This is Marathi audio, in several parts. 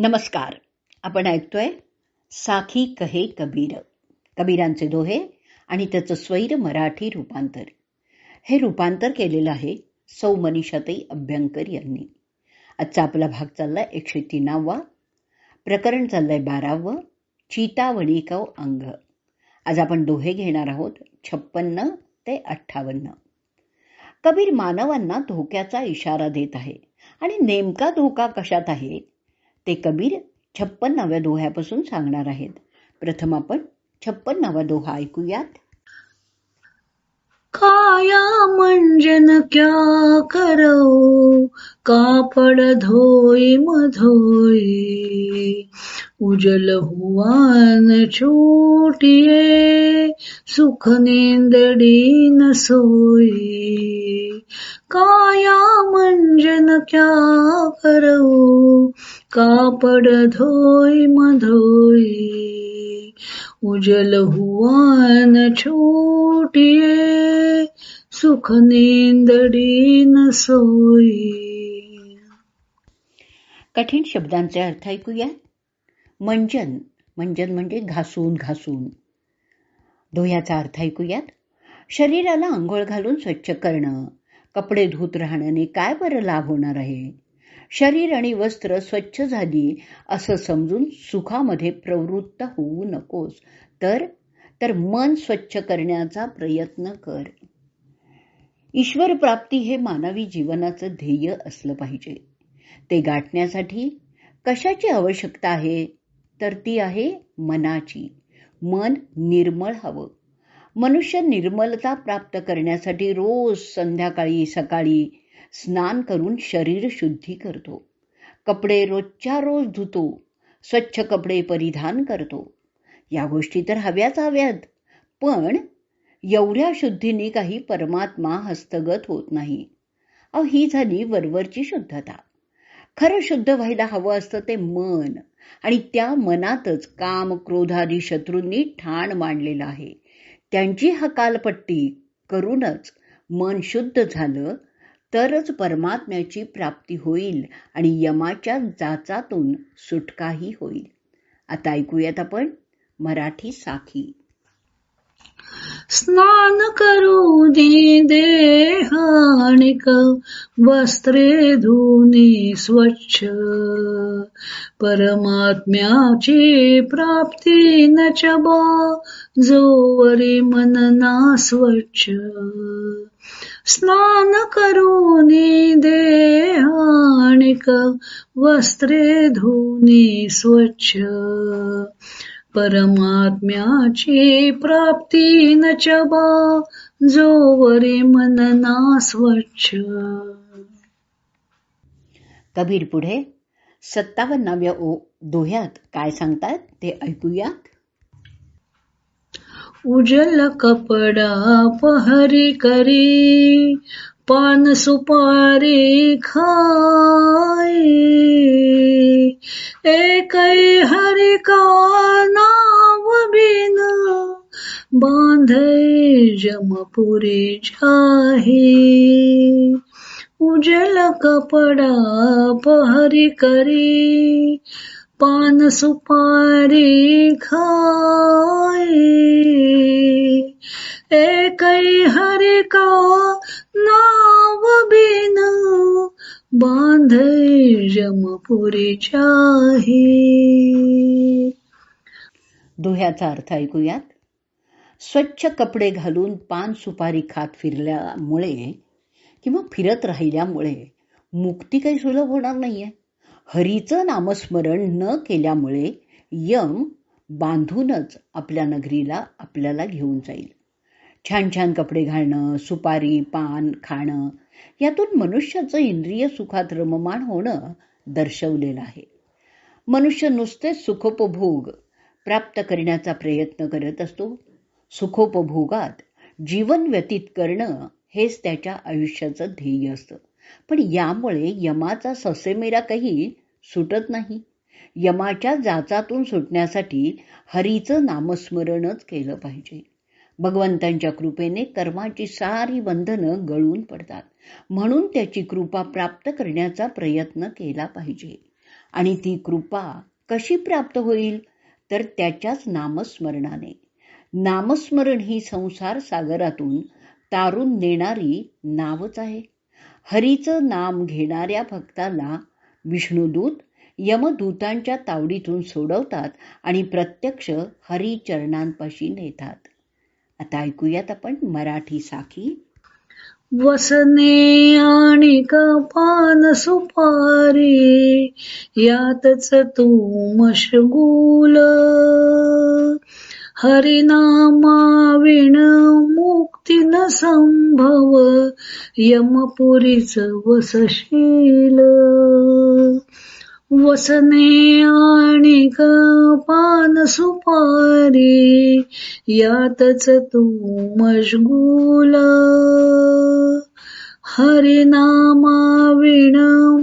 नमस्कार. आपण ऐकतोय साखी कहे कबीर. कबीरांचे दोहे आणि त्याचं स्वैर मराठी रूपांतर. हे रूपांतर केलेलं आहे सौ मनीषाताई अभ्यंकर यांनी. आजचा आपला भाग चाललाय एकशे तीनावा. प्रकरण चाललंय बारावं. चितावणिकव अंग. आज आपण दोहे घेणार आहोत छप्पन्न ते अठ्ठावन्न. कबीर मानवांना धोक्याचा इशारा देत आहे आणि नेमका धोका कशात आहे? ते कबीर छप्पन्नाव्या दोह्यापासून सांगणार आहेत. प्रथम आपण छप्पन्नावा दोहा ऐकूयात. काया मंजन क्या करो कापड धोई मधोई. उजल हुआन छोटिये सुख निंदडी न सोई काया मंजन क्या करो कापड धोई मधोई. उजल हुआन छोटिये सुख निंदडी न सोई. कठीण शब्दांचे अर्थ ऐकूया मंजन मंजन म्हणजे घासून घासून. धुयाचा अर्थ ऐकूयात. शरीराला आंघोळ घालून स्वच्छ करणं कपडे धुत राहण्याने काय बरं लाभ होणार आहे? शरीर आणि वस्त्र स्वच्छ झाली असं समजून सुखामध्ये प्रवृत्त होऊ नकोस. तर तर मन स्वच्छ करण्याचा प्रयत्न कर. ईश्वर प्राप्ती हे मानवी जीवनाचं ध्येय असलं पाहिजे. ते गाठण्यासाठी कशाची आवश्यकता आहे? तर ती आहे मनाची. मन निर्मळ हवं. मनुष्य निर्मलता प्राप्त करण्यासाठी रोज संध्याकाळी सकाळी स्नान करून शरीर शुद्धी करतो. कपडे रोजच्या रोज धुतो. स्वच्छ कपडे परिधान करतो. या गोष्टी तर हव्याच हव्यात. पण एवढ्या शुद्धीने काही परमात्मा हस्तगत होत नाही. अहो ही झाली वरवरची शुद्धता. खरं शुद्ध व्हायला हवं असतं ते मन. आणि त्या मनातच काम क्रोधादी शत्रूंनी ठाण मांडलेलं आहे. त्यांची हकालपट्टी करूनच मन शुद्ध झालं तरच परमात्म्याची प्राप्ती होईल आणि यमाच्या जाचातून सुटकाही होईल. आता ऐकूयात आपण मराठी साखी स्नान करू दे देहानिक वस्त्रे धुनी स्वच्छ. परमात्म्याची प्राप्ती न चबा जोवरी मनना स्वच्छ. स्नान करून देहानिक वस्त्रे धुनी स्वच्छ. परमात्म्याची प्राप्ती न चबा जोवरे मनना स्वच्छ. कबीर पुढे सत्तावन्नाव्या ओ दोह्यात काय सांगतात ते ऐकूयात. उजल कपडा पहरी करी पान सुपारी खाई एक हरि का नाव बिन बांधे जमपुरी जाही। उजल कपडा पहरी करी पान सुपारी खाई एक हरि का नाव बिन बांधे जमपुरी चाही। दोह्याचा अर्थ ऐकूयात. स्वच्छ कपडे घालून पान सुपारी खात फिरल्यामुळे किंवा फिरत राहिल्यामुळे मुक्ती काही सुलभ होणार नाहीये. हरीचं नामस्मरण न केल्यामुळे यम बांधूनच आपल्या नगरीला आपल्याला घेऊन जाईल. छान छान कपडे घालणं सुपारी पान खाणं यातून मनुष्याचं इंद्रिय सुखात रममाण होणं दर्शवलेलं आहे. मनुष्य नुसते सुखोपभोग प्राप्त करण्याचा प्रयत्न करत असतो. सुखोपभोगात जीवन व्यतीत करणं हेच त्याच्या आयुष्याचं ध्येय असतं. पण यामुळे यमाचा ससेमेरा काही सुटत नाही. यमाच्या जाचातून सुटण्यासाठी हरीचं नामस्मरणच केलं पाहिजे. भगवंतांच्या कृपेने कर्माची सारी बंधनं गळून पडतात. म्हणून त्याची कृपा प्राप्त करण्याचा प्रयत्न केला पाहिजे. आणि ती कृपा कशी प्राप्त होईल? तर त्याच्याच नामस्मरणाने. नामस्मरण ही संसार सागरातून तारून नेणारी नावच आहे. हरीचं नाम घेणाऱ्या भक्ताला विष्णुदूत यमदूतांच्या तावडीतून सोडवतात आणि प्रत्यक्ष हरिचरणांपाशी नेतात. आता ऐकूयात आपण मराठी साखी. वसने आणि पान सुपारी यातच तू मशगूल. हरिनामाविण मुक्ती न संभव यमपुरीच वसशील. वसने आणि पान सुपारी यातच तू मशगूल. हरिनामाविण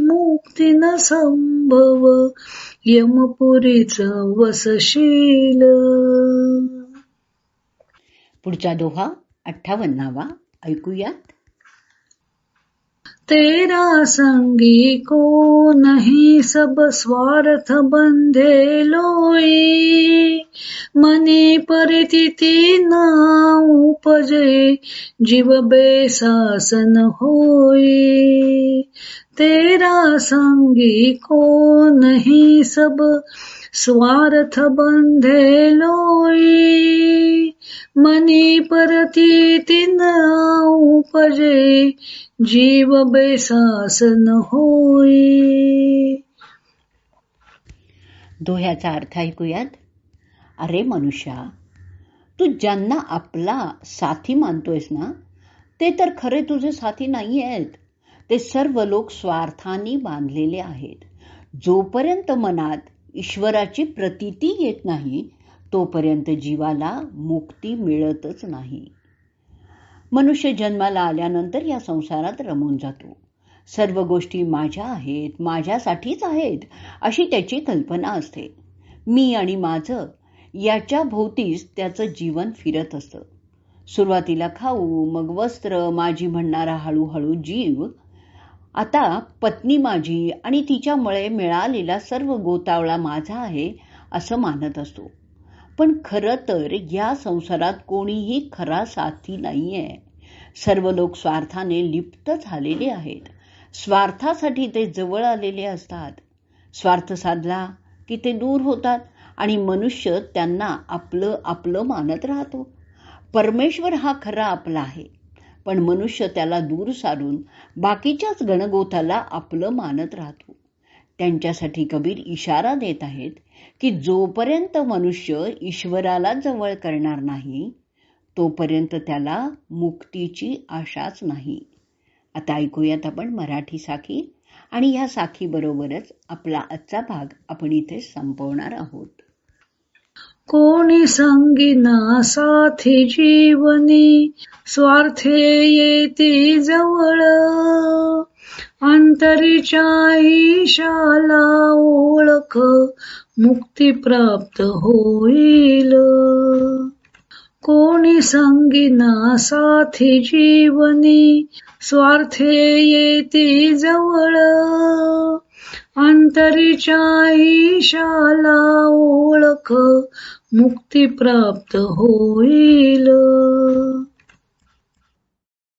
मुक्ती न संभव यमपुरीच वसशील. पुढचा दोहा अठ्ठावन्नावा ऐकूयात. तेरा संगी को नहीं सब स्वार्थ बंधे लोई। मनी परितिथि न उपजे, जीव बेसासन होई। तेरा संगी को नहीं सब स्वार्थ बंधे लोई मनी परती तीन उपजे जीव बेसासन होई. दोह्याचा अर्थ ऐकूयात? अरे मनुष्या तू ज्यांना आपला साथी मानतोयस ना ते तर खरे तुझे साथी नाही आहेत ते सर्व लोक स्वार्थाने बांधलेले आहेत. जोपर्यंत मनात ईश्वराची प्रतीती येत नाही तोपर्यंत जीवाला मुक्ती मिळतच नाही. मनुष्य जन्माला आल्यानंतर या संसारात रमून जातो. सर्व गोष्टी माझ्या आहेत माझ्यासाठीच आहेत अशी त्याची कल्पना असते. मी आणि माझं याच्या भोवतीच त्याचं जीवन फिरत असतं. सुरुवातीला खाऊ मग वस्त्र माझी म्हणणारा हळूहळू जीव आता पत्नी माझी आणि तिच्यामुळे मिळालेला सर्व गोतावळा माझा आहे असं मानत असतो. पण खरं तर या संसारात कोणीही खरा साथी नाही आहे सर्व लोक स्वार्थाने लिप्त झालेले आहेत. स्वार्थासाठी ते जवळ आलेले असतात. स्वार्थ साधला की ते दूर होतात आणि मनुष्य त्यांना आपलं आपलं मानत राहतो. परमेश्वर हा खरा आपला आहे. पण मनुष्य त्याला दूर सारून बाकीच्याच गणगोताला आपलं मानत राहतो. त्यांच्यासाठी कबीर इशारा देत आहेत की जोपर्यंत मनुष्य ईश्वराला जवळ करणार नाही तोपर्यंत त्याला मुक्तीची आशाच नाही. आता ऐकूयात आपण मराठी साखी आणि या साखीबरोबरच आपला आजचा भाग आपण इथे संपवणार आहोत. कोणी संगीना साथी जीवनी स्वार्थे येते जवळ. अंतरीच्या ईशाला ओळख मुक्ती प्राप्त होईल. कोणी संगीना साथी जीवनी स्वार्थे येते जवळ. अंतरीच्या ईशाला ओळख मुक्ती प्राप्त होईल.